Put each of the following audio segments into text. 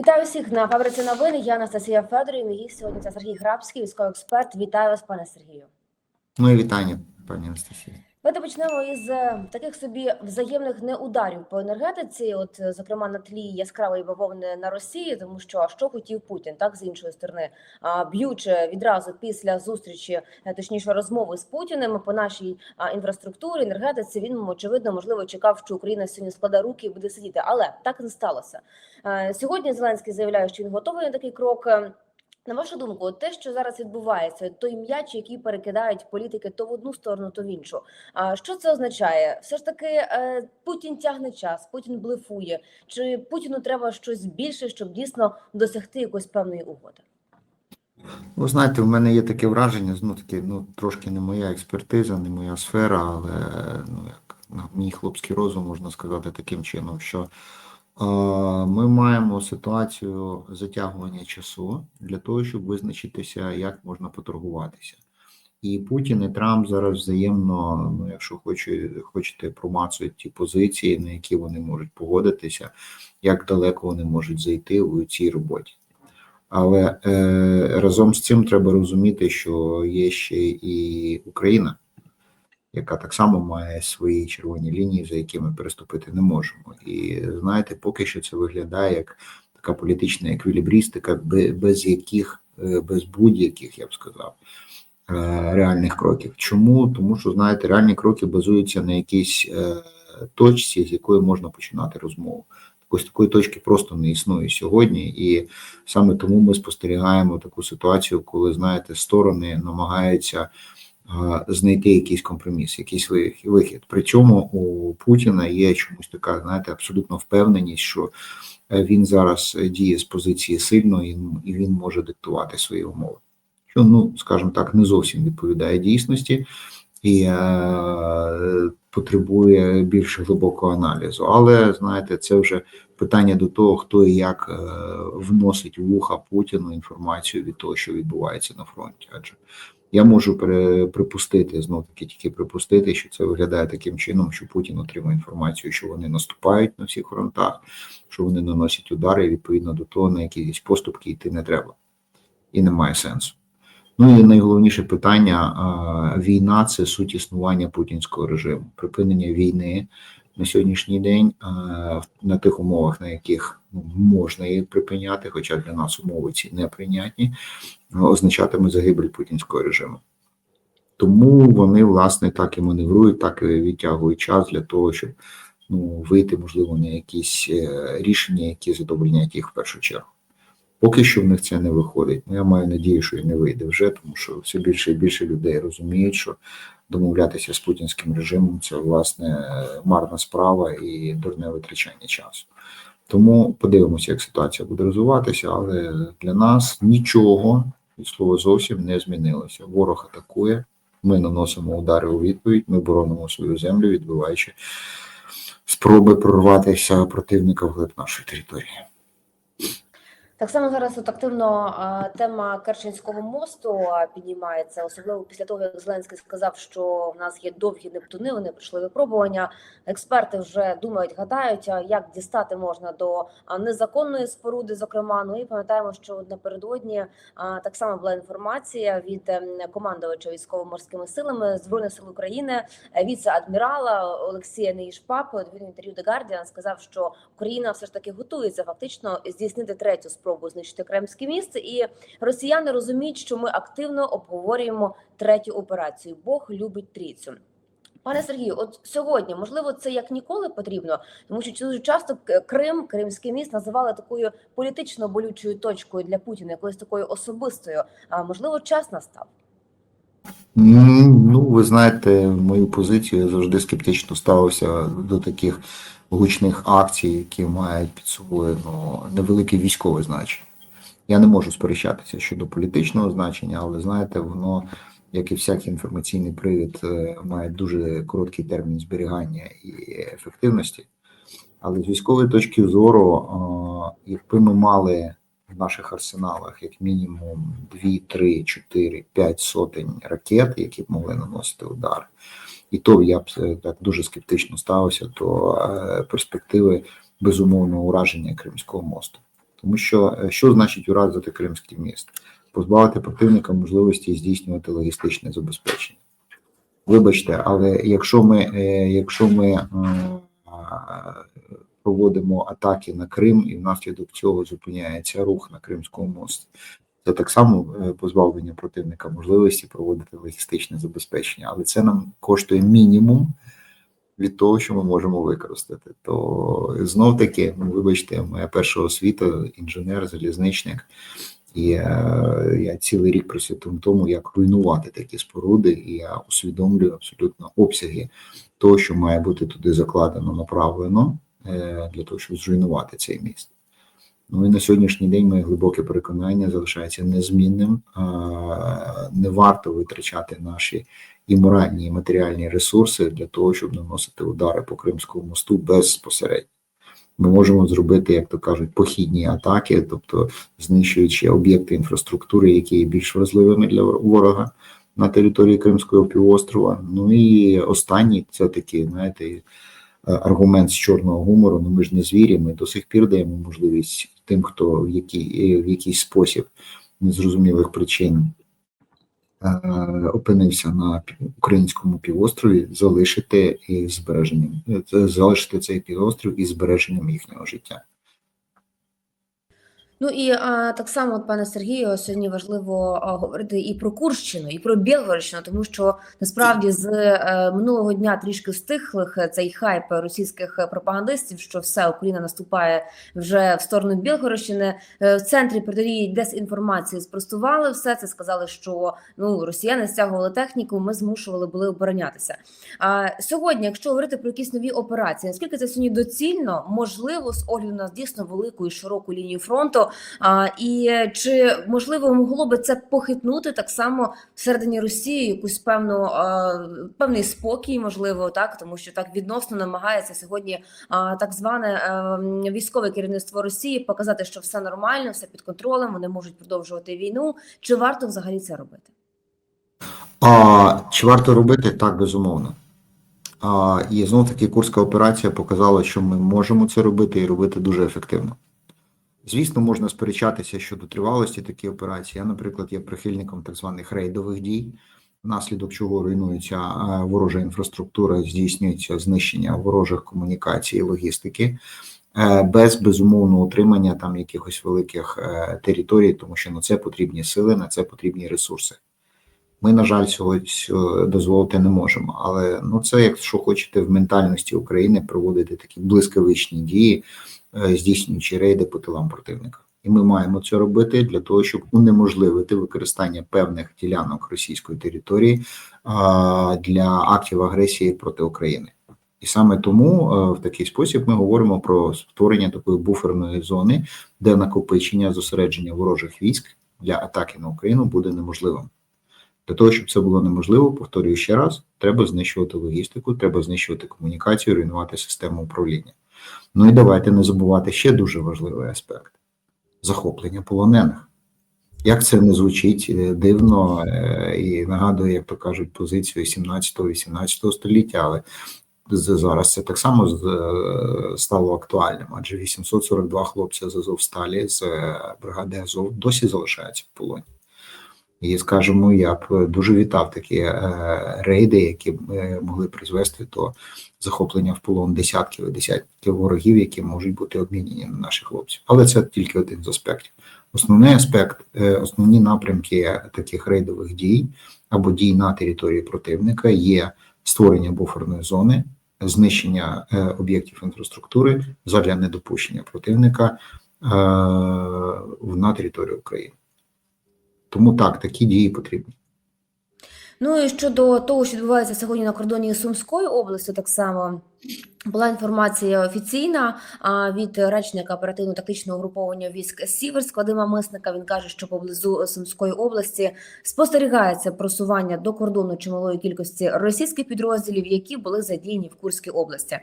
Вітаю всіх на фабриці новини. Я Анастасія Федорів. Гість сьогодні це Сергій Грабський, військовий експерт. Вітаю вас, пане Сергію. Ну і вітання, пані Анастасія. Давайте почнемо із е, таких собі взаємних неударів по енергетиці. От, е, зокрема, на тлі яскравої бавовни на Росії, тому що що хотів Путін, так з іншої сторони, а, б'ючи відразу після зустрічі, е, точніше розмови з Путіним по нашій інфраструктурі, енергетиці. Він очевидно, можливо, чекав, що Україна сьогодні складе руки і буде сидіти, але так не сталося. Сьогодні Зеленський заявляє, що він готовий на такий крок. На вашу думку, те, що зараз відбувається, той м'яч, який перекидають політики то в одну сторону, то в іншу. А що це означає? Все ж таки, е, Путін тягне час, Путін блефує. Чи Путіну треба щось більше, щоб дійсно досягти якоїсь певної угоди? Ви знаєте, в мене є таке враження, ну таке, ну трошки не моя експертиза, не моя сфера, але ну як на мій хлопський розум можна сказати таким чином, що ми маємо ситуацію затягування часу для того, щоб визначитися, як можна поторгуватися. І Путін і Трамп зараз взаємно, ну якщо хоче, хочете, промацують ті позиції, на які вони можуть погодитися, як далеко вони можуть зайти у цій роботі. Але е, разом з цим треба розуміти, що є ще і Україна, яка так само має свої червоні лінії, за які ми переступити не можемо. І знаєте, поки що це виглядає як така політична еквілібрістика, без яких, е, без будь-яких, я б сказав, е, реальних кроків. Чому? Тому що знаєте, реальні кроки базуються на якійсь е, точці, з якої можна починати розмову. Ось такої точки просто не існує сьогодні, і саме тому ми спостерігаємо таку ситуацію, коли знаєте, сторони намагаються знайти якийсь компроміс, якийсь ви- вихід. При цьому у Путіна є чомусь така, знаєте, абсолютно впевненість, що е, він зараз діє з позиції сильної і він може диктувати свої умови. Що, ну, скажімо так, не зовсім відповідає дійсності і е, потребує більш глибокого аналізу. Але знаєте, це вже питання до того, хто і як е, вносить в вуха Путіну інформацію від того, що відбувається на фронті. Адже я можу припустити знов таки тільки припустити, що це виглядає таким чином, що Путін отримує інформацію, що вони наступають на всіх фронтах, що вони наносять удари, відповідно до того на якісь поступки йти не треба, і немає сенсу. Ну і найголовніше питання: війна це суть існування путінського режиму, припинення війни на сьогоднішній день на тих умовах, на яких ну, можна її припиняти, хоча для нас умови ці неприйнятні, означатиме загибель путінського режиму. Тому вони власне так і маневрують, так і відтягують час для того, щоб ну, вийти, можливо, на якісь е, рішення, які задовольняють їх в першу чергу. Поки що в них це не виходить. Ну, я маю надію, що і не вийде вже, тому що все більше і більше людей розуміють, що домовлятися з путінським режимом це власне марна справа і дурне витрачання часу. Тому подивимося, як ситуація буде розвиватися, але для нас нічого від слова зовсім не змінилося. Ворог атакує, ми наносимо удари у відповідь, ми боронимо свою землю, відбиваючи спроби прорватися противника вглиб нашої території. Так само зараз от активно тема Керченського мосту піднімається, особливо після того, як Зеленський сказав, що в нас є довгі нептуни, вони пройшли випробування. Експерти вже думають, гадають, як дістати можна до незаконної споруди. Зокрема, ну і пам'ятаємо, що напередодні так само була інформація від ем, командувача військово-морськими силами збройних сил України, е, віце-адмірала Олексія Неїшпапи. Він інтерв'ю The Guardian сказав, що Україна все ж таки готується фактично здійснити третю спробу знищити Кремське місце, і росіяни розуміють, що ми активно обговорюємо третю операцію. Бог любить трійцю. Пане Сергію, от сьогодні можливо це як ніколи потрібно, тому що дуже часто Крим, Кримський міст називали такою політично болючою точкою для Путіна, якоюсь такою особистою. А можливо, час настав. Ну, ви знаєте, мою позицію я завжди скептично ставився до таких гучних акцій, які мають під собою ну, невелике військове значення. Я не можу сперечатися щодо політичного значення, але знаєте, воно, як і всякий інформаційний привід, е, має дуже короткий термін зберігання і ефективності. Але з військової точки зору, е, якби ми мали в наших арсеналах як мінімум 2, 3, 4, 5 сотень ракет, які б могли наносити удари. І то я б е, так дуже скептично ставився до е, перспективи безумовного ураження Кримського мосту. Тому що е, що значить уразити Кримський міст? Позбавити противника можливості здійснювати логістичне забезпечення. Вибачте, але якщо ми, якщо ми проводимо атаки на Крим і внаслідок цього зупиняється рух на Кримському мості, це так само е, позбавлення противника можливості проводити логістичне забезпечення, але це нам коштує мінімум від того, що ми можемо використати. То знов таки, ну, вибачте, моя перша освіта інженер, залізничник. І е, я цілий рік присвятив тому, як руйнувати такі споруди, і я усвідомлюю абсолютно обсяги того, що має бути туди закладено направлено е, для того, щоб зруйнувати цей міст. Ну і на сьогоднішній день моє глибоке переконання залишається незмінним. Не варто витрачати наші і моральні, і матеріальні ресурси для того, щоб наносити удари по Кримському мосту безпосередньо. Ми можемо зробити, як то кажуть, похідні атаки, тобто знищуючи об'єкти інфраструктури, які є більш важливими для ворога на території Кримського півострова. Ну і останній це такий, знаєте, аргумент з чорного гумору. Ну ми ж не звірі, ми до сих пір даємо можливість тим, хто в який, в якийсь спосіб незрозумілих причин е, опинився на українському півострові, залишити і збереженням, е, залишити цей півострів із збереженням їхнього життя. Ну і а, так само, от, пане Сергію, сьогодні важливо а, говорити і про Курщину, і про Білгородщину, тому що насправді з е, минулого дня трішки стихлих е, цей хайп російських е, пропагандистів, що все Україна наступає вже в сторону Білгородщини. Е, в центрі протидії дезінформації спростували все це. Сказали, що ну росіяни стягували техніку, ми змушували були оборонятися. А сьогодні, якщо говорити про якісь нові операції, наскільки це сьогодні доцільно, можливо, з огляду на дійсно велику і широку лінію фронту. А, і чи можливо могло би це похитнути так само всередині Росії якусь певну а, певний спокій, можливо, так тому що так відносно намагається сьогодні а, так зване е, військове керівництво Росії показати, що все нормально, все під контролем, вони можуть продовжувати війну. Чи варто взагалі це робити? А чи варто робити так, безумовно? А, і знов таки Курська операція показала, що ми можемо це робити і робити дуже ефективно. Звісно, можна сперечатися щодо тривалості таких операцій. Я, наприклад, є прихильником так званих рейдових дій, внаслідок чого руйнується е, ворожа інфраструктура, здійснюється знищення ворожих комунікацій і логістики. е, Без безумовного утримання там якихось великих е, територій, тому що на це потрібні сили, на це потрібні ресурси. Ми, на жаль, цього дозволити не можемо. Але ну це, якщо хочете, в ментальності України проводити такі блискавичні дії, здійснюючи рейди по тилам противника. І ми маємо це робити для того, щоб унеможливити використання певних ділянок російської території для актів агресії проти України. І саме тому е, в такий спосіб ми говоримо про створення такої буферної зони, де накопичення зосередження ворожих військ для атаки на Україну буде неможливим. Для того, щоб це було неможливо, повторюю ще раз, треба знищувати логістику, треба знищувати комунікацію, руйнувати систему управління. Ну і давайте не забувати ще дуже важливий аспект захоплення полонених. Як це не звучить е, дивно е, і нагадує, як то кажуть, позицію 17-18 століття, але зараз це так само е, стало актуальним, адже 842 хлопця з Азовсталі з бригади Азов досі залишаються в полоні. І скажімо, я б дуже вітав такі рейди, які могли призвести до захоплення в полон десятків і десятків ворогів, які можуть бути обмінені на наших хлопців. Але це тільки один з аспектів. Основний аспект, е, основні напрямки таких рейдових дій або дій на території противника є створення буферної зони, знищення е, об'єктів інфраструктури задля недопущення противника е, на територію України. Тому так, такі дії потрібні. Ну і щодо того, що відбувається сьогодні на кордоні Сумської області, так само була інформація офіційна а, від речника оперативно-тактичного угруповання військ Сіверськ Вадима Мисника. Він каже, що поблизу Сумської області спостерігається просування до кордону чималої кількості російських підрозділів, які були задіяні в Курській області.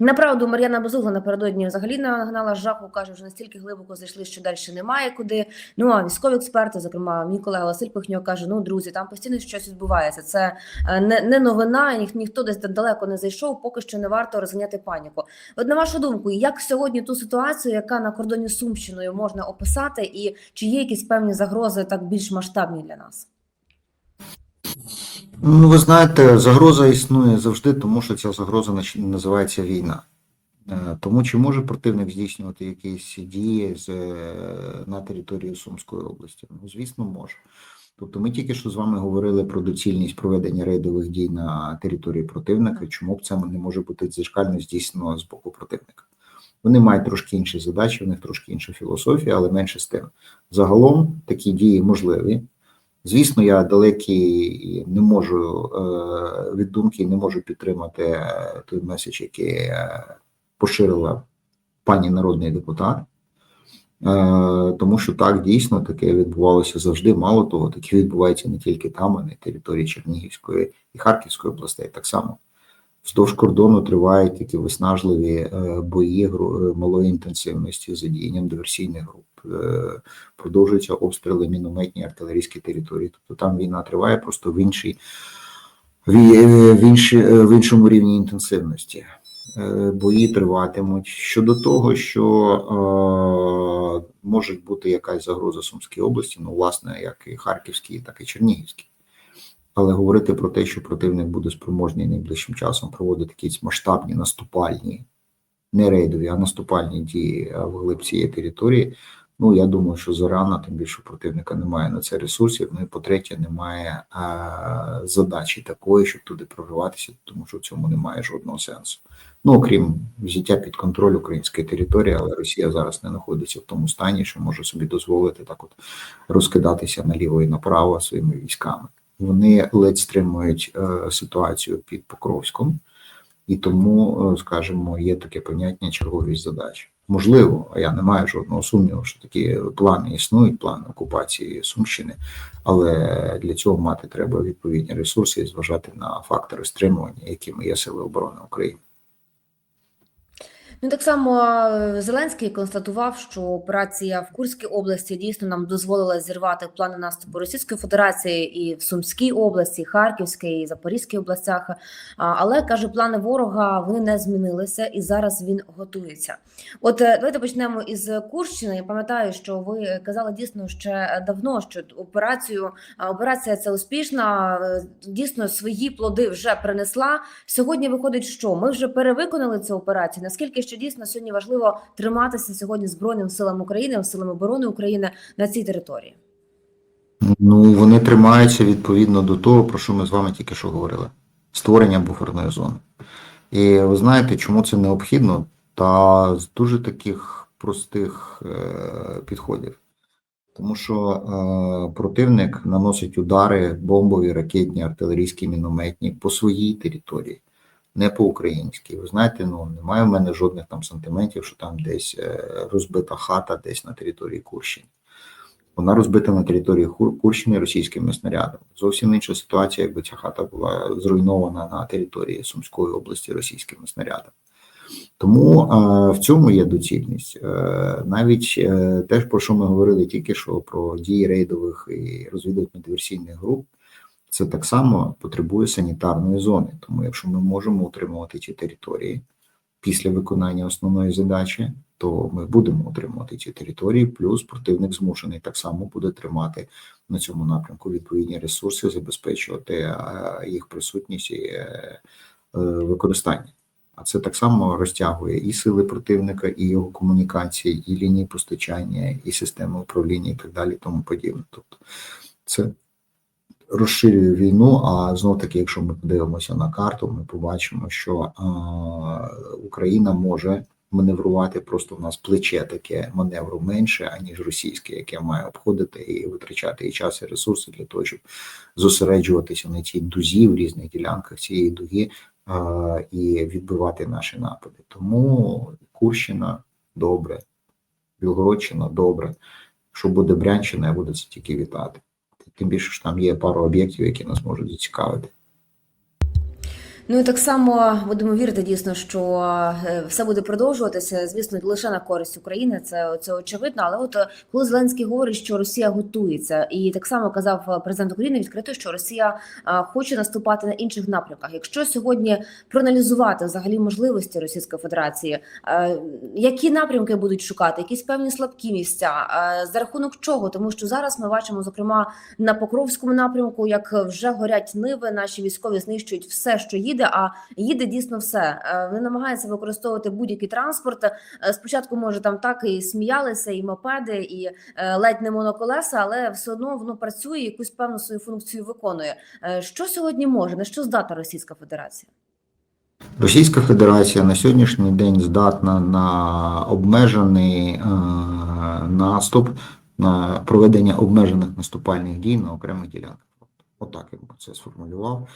Направду Мар'яна Безугла напередодні взагалі нагнала жаху, каже, вже настільки глибоко зайшли, що далі немає куди. Ну а військові експерти, зокрема, мій колега Василь Пихньо каже: ну друзі, там постійно щось відбувається. Це е, не, не новина, ніх, ніхто десь далеко не зайшов, поки що не варто розганяти паніку. От на вашу думку, як сьогодні ту ситуацію, яка на кордоні з Сумщиною можна описати, і чи є якісь певні загрози так більш масштабні для нас? Ну, ви знаєте, загроза існує завжди, тому що ця загроза називається війна. Е, Тому чи може противник здійснювати якісь дії з, е, на території Сумської області? Ну, звісно, може. Тобто ми тільки що з вами говорили про доцільність проведення рейдових дій на території противника. Чому б це не може бути дзеркально здійснено з боку противника? Вони мають трошки інші задачі, у них трошки інша філософія, але менше з тим. Загалом такі дії можливі. Звісно, я далекий не можу е, від думки, не можу підтримати е, той меседж, який е, поширила пані народний депутат. Тому що так дійсно таке відбувалося завжди. Мало того, таке відбувається не тільки там, а на території Чернігівської і Харківської областей. Так само вздовж кордону тривають такі виснажливі бої малої інтенсивності з задіянням диверсійних груп. Е, Продовжуються обстріли мінометні артилерійські території. Тобто там війна триває просто в іншій в, в, іншій, в іншому рівні інтенсивності. Е, Бої триватимуть. Щодо того, що е, може бути якась загроза Сумській області, ну, власне, як і Харківській, так і Чернігівській. Але говорити про те, що противник буде спроможний найближчим часом проводити якісь масштабні наступальні, не рейдові, а наступальні дії е, вглиб цієї території. Ну, я думаю, що зарано, тим більше противника немає на це ресурсів. Ну і по-третє, немає а, задачі такої, щоб туди прориватися, тому що в цьому немає жодного сенсу. Ну, окрім взяття під контроль української території, але Росія зараз не знаходиться в тому стані, що може собі дозволити так от розкидатися наліво і направо своїми військами. Вони ледь стримують е, ситуацію під Покровськом, і тому, е, скажімо, є таке поняття черговість задач. Можливо, а я не маю жодного сумніву, що такі плани існують, плани окупації Сумщини, але для цього мати треба відповідні ресурси і зважати на фактори стримування, якими є сили оборони України. Ну так само е, Зеленський констатував, що операція в Курській області дійсно нам дозволила зірвати плани наступу Російської Федерації і в Сумській області, і Харківській, і Запорізькій областях. Але каже, плани ворога вони не змінилися, і зараз він готується. От е, давайте почнемо із Курщини. Я пам'ятаю, що ви казали дійсно ще давно, що операцію операція ця успішна, е, дійсно свої плоди вже принесла. Сьогодні виходить, що ми вже перевиконали цю операцію. Наскільки що дійсно сьогодні важливо триматися сьогодні збройним силам України, силам оборони України на цій території? Ну, вони тримаються відповідно до того, про що ми з вами тільки що говорили: створення буферної зони. І ви знаєте, чому це необхідно? Та з дуже таких простих е, підходів. Тому що е, противник наносить удари бомбові, ракетні, артилерійські, мінометні по своїй території, не по українській. Ви знаєте, ну немає в мене жодних там сантиментів, що там десь е, розбита хата, десь на території Курщини. Вона розбита на території Курщини російськими снарядами. Зовсім інша ситуація, якби ця хата була зруйнована на території Сумської області російськими снарядами. Тому е, в цьому є доцільність. Е, навіть е, те, про що ми говорили тільки що про дії рейдових і розвідувально-диверсійних груп, це так само потребує санітарної зони. Тому, якщо ми можемо утримувати ці території після виконання основної задачі, то ми будемо утримувати ці території. Плюс противник змушений так само буде тримати на цьому напрямку відповідні ресурси, забезпечувати е, їх присутність і е, е, використання. А це так само розтягує і сили противника, і його комунікації, і лінії постачання, і системи управління, і так далі, тому подібне. Тобто це розширює війну. А знов таки, якщо ми подивимося на карту, ми побачимо, що Україна може маневрувати просто в нас плече таке маневру менше, аніж російське, яке має обходити і витрачати і час, і ресурси для того, щоб зосереджуватися на цій дузі в різних ділянках цієї дуги і відбивати наші напади. Тому Курщина добре, Білгородщина добре. Якщо буде Брянщина, я буду це тільки вітати. Тим більше ж там є пару об'єктів, які нас можуть зацікавити. Ну і так само будемо вірити дійсно, що е, все буде продовжуватися. Звісно, лише на користь України. Це це очевидно. Але от е, коли Зеленський говорить, що Росія готується, і так само казав е, президент України відкрито, що Росія хоче наступати на інших напрямках. Якщо сьогодні проаналізувати взагалі можливості Російської Федерації, які напрямки будуть шукати, якісь певні слабкі місця, за рахунок чого, тому що зараз ми бачимо, зокрема на Покровському напрямку, як вже горять ниви, наші військові знищують все, що їде. А їде дійсно все. Е, Вони намагаються використовувати будь-який транспорт. Е, Спочатку, може, там так і сміялися, і мопеди, і е, ледь не моноколеса, але все одно воно працює, якусь певну свою функцію виконує. Що сьогодні може на що здатна Російська Федерація? Російська Федерація на сьогоднішній день здатна на обмежений е, наступ, на проведення обмежених наступальних дій на окремих ділянках. Отак я це сформулював.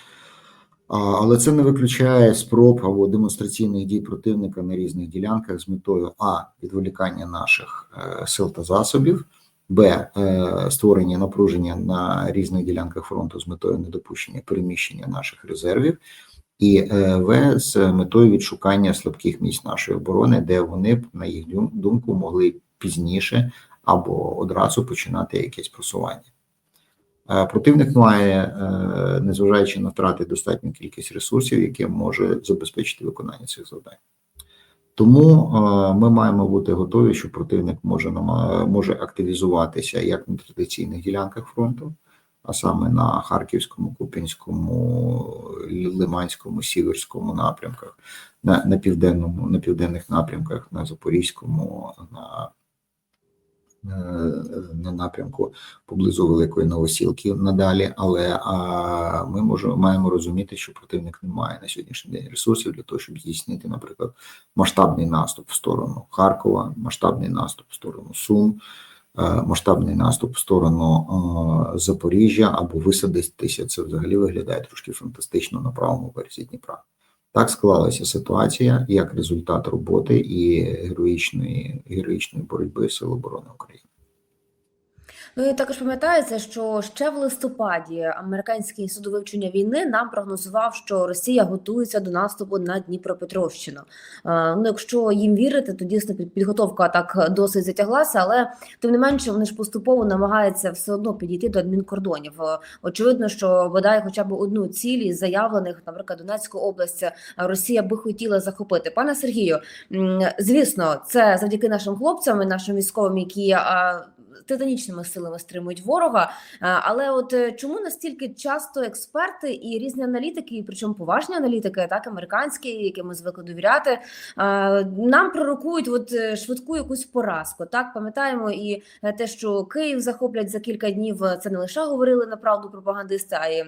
Але це не виключає спроб або демонстраційних дій противника на різних ділянках з метою а відволікання наших е, сил та засобів, б е, створення напруження на різних ділянках фронту з метою недопущення переміщення наших резервів, і е, В з метою відшукання слабких місць нашої оборони, де вони б, на їх думку, могли пізніше або одразу починати якесь просування. Противник має, е, незважаючи на втрати, достатню кількість ресурсів, які може забезпечити виконання цих завдань. Тому е, ми маємо бути готові, що противник може може активізуватися як на традиційних ділянках фронту, а саме на Харківському, Купінському, Лиманському, Сіверському напрямках, на, на південному, на південних напрямках, на Запорізькому, на, на напрямку поблизу Великої Новосілки надалі. Але а, ми можемо маємо розуміти, що противник не має на сьогоднішній день ресурсів для того, щоб здійснити, наприклад, масштабний наступ в сторону Харкова, масштабний наступ в сторону Сум е, масштабний наступ в сторону е, Запоріжжя або висадитися. Це взагалі виглядає трошки фантастично на правому березі Дніпра. Так склалася ситуація як результат роботи і героїчної героїчної боротьби Сил оборони України. Ну і також пам'ятається, що ще в листопаді американський інститут вивчення війни нам прогнозував, що Росія готується до наступу на Дніпропетровщину. Е, Ну, якщо їм вірити, то дійсно під- підготовка так досить затяглася, але тим не менше вони ж поступово намагаються все одно підійти до адмінкордонів. Е, Очевидно, що бодай хоча б одну ціль із заявлених, наприклад, Донецьку область Росія би хотіла захопити. Пане Сергію, звісно, це завдяки нашим хлопцям і нашим військовим, які е, титанічними силами стримують ворога. Е, Але от е, чому настільки часто експерти і різні аналітики, і причому поважні аналітики, так американські, яким ми звикли довіряти, е, нам пророкують от швидку якусь поразку. Так пам'ятаємо і те, що Київ захоплять за кілька днів. Це не лише говорили на правду пропагандисти, а й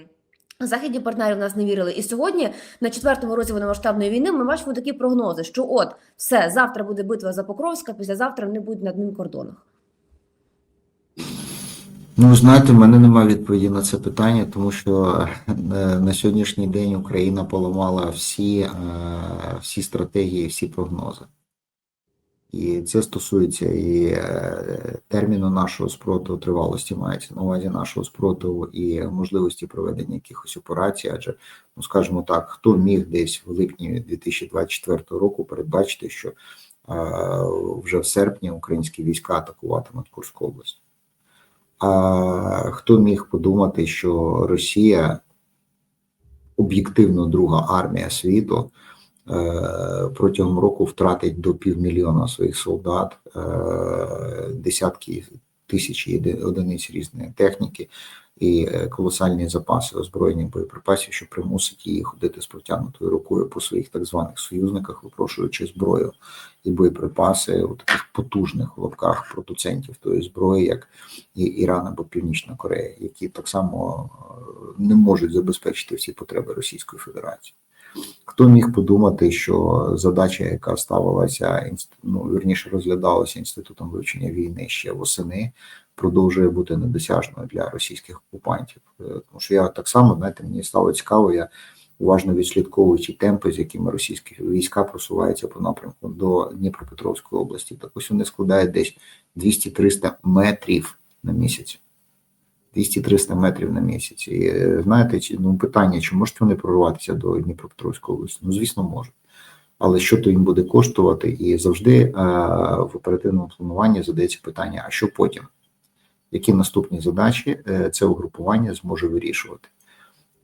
Західні партнери в нас не вірили. І сьогодні, на четвертому році повномасштабної війни, ми бачимо такі прогнози, що от все завтра буде битва за Покровська, післязавтра вони будуть на адмінкордонах. Ну, знаєте, в мене немає відповіді на це питання, тому що е, на сьогоднішній день Україна поламала всі, е, всі стратегії, всі прогнози. І це стосується і е, терміну нашого спротиву, тривалості мається на увазі нашого спротиву і можливості проведення якихось операцій. Адже, ну скажімо так, хто міг десь в липні 2024 року передбачити, що вже в серпні українські війська атакуватимуть Курську область. Хто міг подумати, що Росія об'єктивно друга армія світу е, протягом року втратить до півмільйона своїх солдат, е, десятки тисяч одиниць різної техніки і е, колосальні запаси озброєння боєприпасів, що примусить її ходити з протягнутою рукою по своїх так званих союзниках, випрошуючи зброю і боєприпаси у таких потужних в лапках продуцентів тої зброї, як і Іран або Північна Корея, які так само е, не можуть забезпечити всі потреби Російської Федерації. Хто міг подумати, що задача, яка ставилася ну, вірніше розглядалася інститутом вивчення війни ще восени, продовжує бути недосяжною для російських окупантів. Е, Тому що я так само, знаєте, мені стало цікаво, я уважно відслідковуючи темпи, з якими російські війська просуваються по напрямку до Дніпропетровської області. Так ось вони складають десь 200-300 метрів на місяць. 200-300 метрів на місяць. І е, знаєте, ну питання, чи можуть вони прорватися до Дніпропетровської області? Ну, звісно, можуть. Але що то їм буде коштувати? І завжди е, в оперативному плануванні задається питання: а що потім? Які наступні задачі е, це угрупування зможе вирішувати?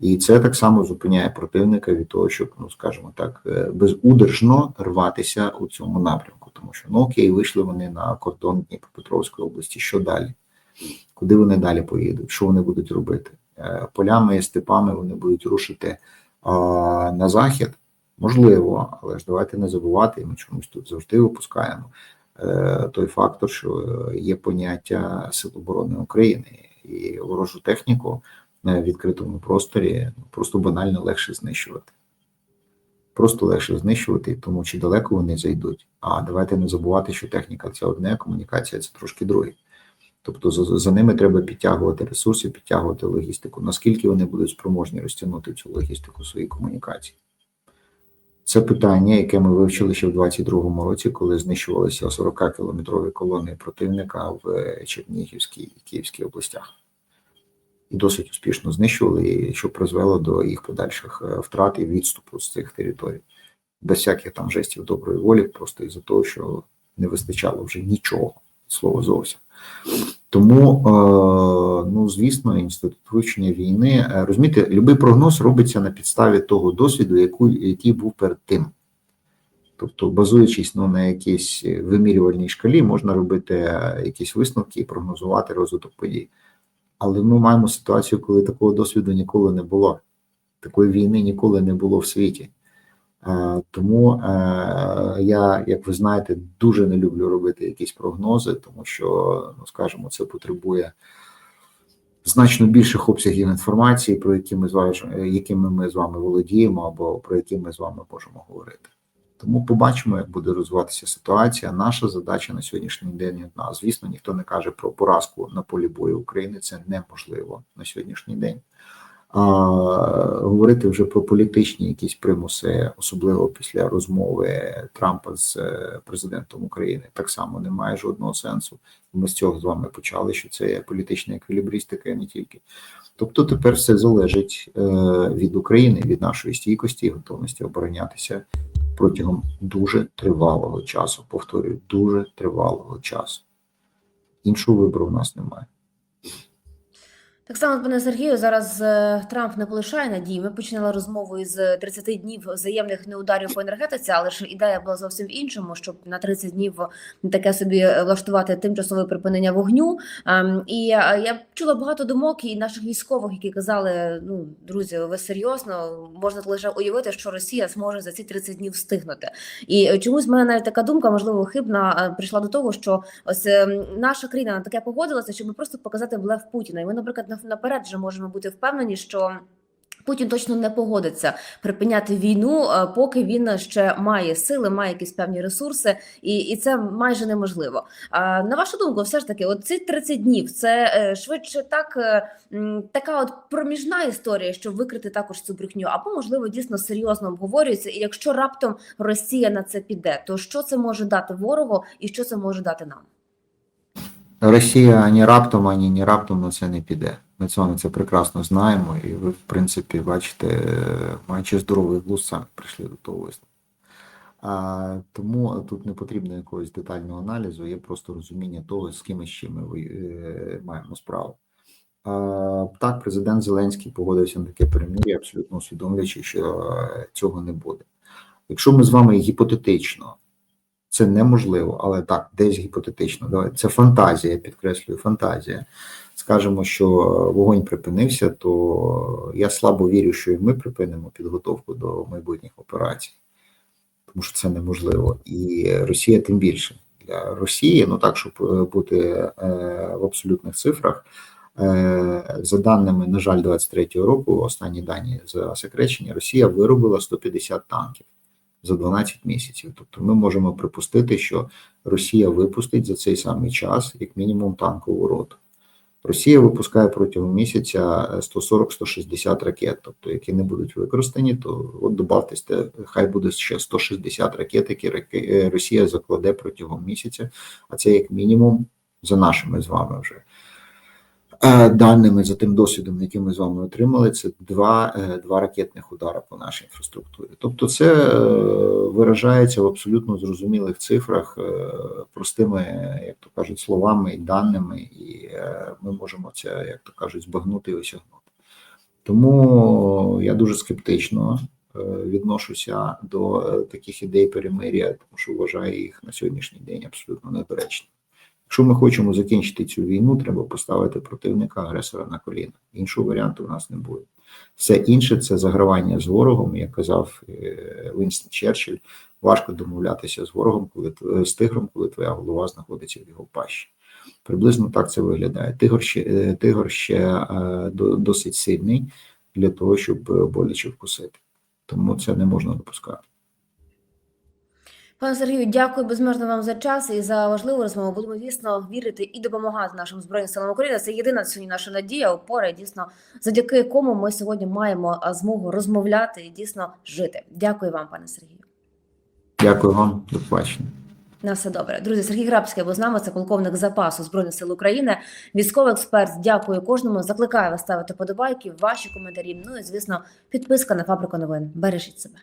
І це так само зупиняє противника від того, щоб, ну скажімо так, е, безудержно рватися у цьому напрямку, тому що ну окей, вийшли вони на кордон Дніпропетровської області. Що далі? Куди вони далі поїдуть? Що вони будуть робити? Е, Полями і степами вони будуть рушити а, на захід. Можливо, але ж давайте не забувати, ми чомусь тут завжди випускаємо той фактор, що е, є поняття Сил оборони України і ворожу техніку на відкритому просторі ну, просто банально легше знищувати. Просто легше знищувати, тому чи далеко вони зайдуть. А давайте не забувати, що техніка це одне, комунікація це трошки друге. Тобто за, за ними треба підтягувати ресурси, підтягувати логістику. Наскільки вони будуть спроможні розтягнути цю логістику своїй комунікації? Це питання, яке ми вивчили ще в 22-му році, коли знищувалися 40-кілометрові колони противника в Чернігівській і Київській областях. І досить успішно знищували, що призвело до їх подальших е, втрат і відступу з цих територій. Без всяких там жестів доброї волі, просто із-за того, що не вистачало вже нічого, слова зовсім. Тому, е, ну звісно, інститут вивчення війни, е, розумієте, будь-який прогноз робиться на підставі того досвіду, який був перед тим. Тобто, базуючись ну, на якійсь вимірювальній шкалі, можна робити е, якісь висновки і прогнозувати розвиток подій. Але ми маємо ситуацію, коли такого досвіду ніколи не було. Такої війни ніколи не було в світі. Е, Тому е, я, як ви знаєте, дуже не люблю робити якісь прогнози, тому що, ну скажімо, це потребує значно більших обсягів інформації, про які ми з вами, якими ми з вами володіємо, або про які ми з вами можемо говорити. Тому побачимо, як буде розвиватися ситуація. Наша задача на сьогоднішній день одна. Звісно, ніхто не каже про поразку на полі бою України. Це неможливо на сьогоднішній день. А говорити вже про політичні якісь примуси, особливо після розмови Трампа з е, президентом України, так само немає жодного сенсу. Ми з цього з вами почали, що це є політична еквілібристика, не тільки. Тобто тепер все залежить е, від України, від нашої стійкості і готовності оборонятися протягом дуже тривалого часу. Повторюю, дуже тривалого часу. Іншого вибору в нас немає. Так само, пане Сергію, зараз е, Трамп не полишає надії. Ми починали розмову із 30 днів взаємних неударів по енергетиці, але ж ідея була зовсім в іншому, щоб на 30 днів таке собі влаштувати тимчасове припинення вогню. Ем, І е, я чула багато думок і наших військових, які казали: ну друзі, ви серйозно можна лише уявити, що Росія зможе за ці 30 днів встигнути. І е, чомусь в мене навіть така думка, можливо, хибна, е, прийшла до того, що ось е, наша країна на таке погодилася, щоб просто показати блеф Путіна. І ми, наприклад, на- наперед вже можемо бути впевнені, що. Путін точно не погодиться припиняти війну, е, поки він ще має сили, має якісь певні ресурси, і, і це майже неможливо. А на вашу думку, все ж таки, от ці 30 днів це е, швидше так е, така от проміжна історія, щоб викрити також цю брехню, або можливо дійсно серйозно обговорюється. І якщо раптом Росія на це піде, то що це може дати ворогу, і що це може дати нам? Росія ані раптом, ані не раптом на це не піде. Ми з вами це прекрасно знаємо, і ви, в принципі, бачите, маючи здоровий глузд, самі прийшли до того висновку. А, тому тут не потрібно якогось детального аналізу, є просто розуміння того, з ким і чим ми е, маємо справу. А, так, президент Зеленський погодився на таке перемир'я, абсолютно усвідомлюючи, що е, цього не буде. Якщо ми з вами гіпотетично це неможливо, але так, десь гіпотетично. Давай це фантазія, підкреслюю, фантазія. Скажемо, що вогонь припинився, то я слабо вірю, що і ми припинимо підготовку до майбутніх операцій, тому що це неможливо. І Росія тим більше для Росії, ну так, щоб е, бути е, в абсолютних цифрах. е, За даними, на жаль, 23-го року, останні дані засекречені, Росія виробила 150 танків за 12 місяців. Тобто ми можемо припустити, що Росія випустить за цей самий час як мінімум танкову роту. Росія випускає протягом місяця 140-160 ракет, тобто які не будуть використані, то от добавтесь, те, хай буде ще 160 ракет, які е, Росія закладе протягом місяця, а це як мінімум за нашими з вами вже даними, за тим досвідом, який ми з вами отримали, це два, е, два ракетних удари по нашій інфраструктурі. Тобто, це е, виражається в абсолютно зрозумілих цифрах, е, простими, як то кажуть, словами і даними, і е, ми можемо це, як то кажуть, збагнути і осягнути. Тому я дуже скептично е, відношуся до е, таких ідей перемир'я, тому що вважаю їх на сьогоднішній день абсолютно недоречними. Якщо ми хочемо закінчити цю війну, треба поставити противника агресора на коліна. Іншого варіанту в нас не буде. Все інше це загравання з ворогом, як казав е, Вінстон Черчилль. Важко домовлятися з ворогом, коли тв- з тигром, коли твоя голова знаходиться в його пащі. Приблизно так це виглядає. Тигр ще, е, тигр ще е, досить сильний для того, щоб е, боляче вкусити. Тому це не можна допускати. Пане Сергію, дякую безмежно вам за час і за важливу розмову. Будемо дійсно вірити і допомагати нашим збройним силам України. Це єдина сьогодні наша надія, опора, і дійсно, завдяки якому ми сьогодні маємо змогу розмовляти і дійсно жити. Дякую вам, пане Сергію. Дякую вам, до побачення. На все добре, друзі. Сергій Грабський був з нами. Це полковник запасу збройних сил України, військовий експерт. Дякую кожному. Закликаю вас ставити подобайки, ваші коментарі. Ну і звісно, підписка на фабрику новин. Бережіть себе.